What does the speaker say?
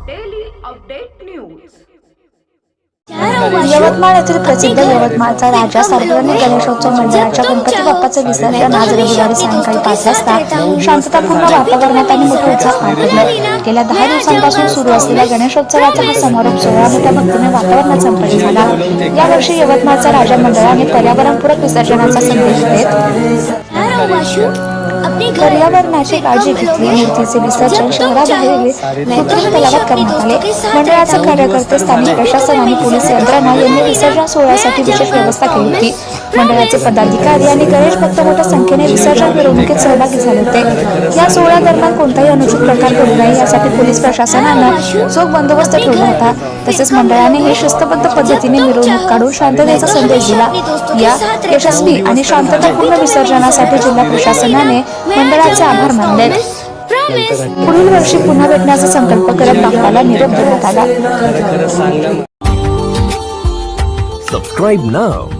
Update news Yavatmal येथील प्रसिद्ध यवतमाळचा राजा सार्वजनिक गणेशोत्सव मंडळाच्या गणपती बाप्पाचं विसर्जन आज रविवारी सायंकाळी पाच वाजता. शांततापूर्ण वातावरणात आणि मोठे उत्साह पार पडलं. गेल्या दहा दिवसांपासून सुरू असलेल्या गणेशोत्सवाचा हा समारोप सोहळा मोठ्या भक्तीने वातावरणात संपन्न झाला. यावर्षी यवतमाळचा राजा मंडळाने पर्यावरणपूरक विसर्जनाचा संदेश देत पर्यावरणाची काळजी घेतली मूर्तीचे विसर्जन शहराबाहेरील कृत्रिम तलावात करण्यात आले मंडळाचे कार्यकर्ते स्थानिक प्रशासन आणि पोलीस यंत्रणा यांनी विसर्जन सोहळ्यासाठी विशेष व्यवस्था केली. होती मंडळाचे पदाधिकारी आणि गणेश भक्त मोठ्या संख्येने विसर्जन मिरवणुकीत सहभागी झाले होते. या सोहळ्यादरम्यान कोणताही अनुचित प्रकार घडू नये यासाठी पोलीस प्रशासनानं चोख बंदोबस्त ठेवला होता. तसेच मंडळाने हे शिस्तबद्ध पद्धतीने मिरवणूक काढून शांततेचा संदेश दिला. या यशस्वी आणि शांततापूर्ण विसर्जनासाठी जिल्हा प्रशासनाने मंडळाचे आभार मानले. पुढील वर्षी पुन्हा भेटण्याचा संकल्प करत बाप्पाला निरोप देण्यात आला. सबस्क्राईब नाव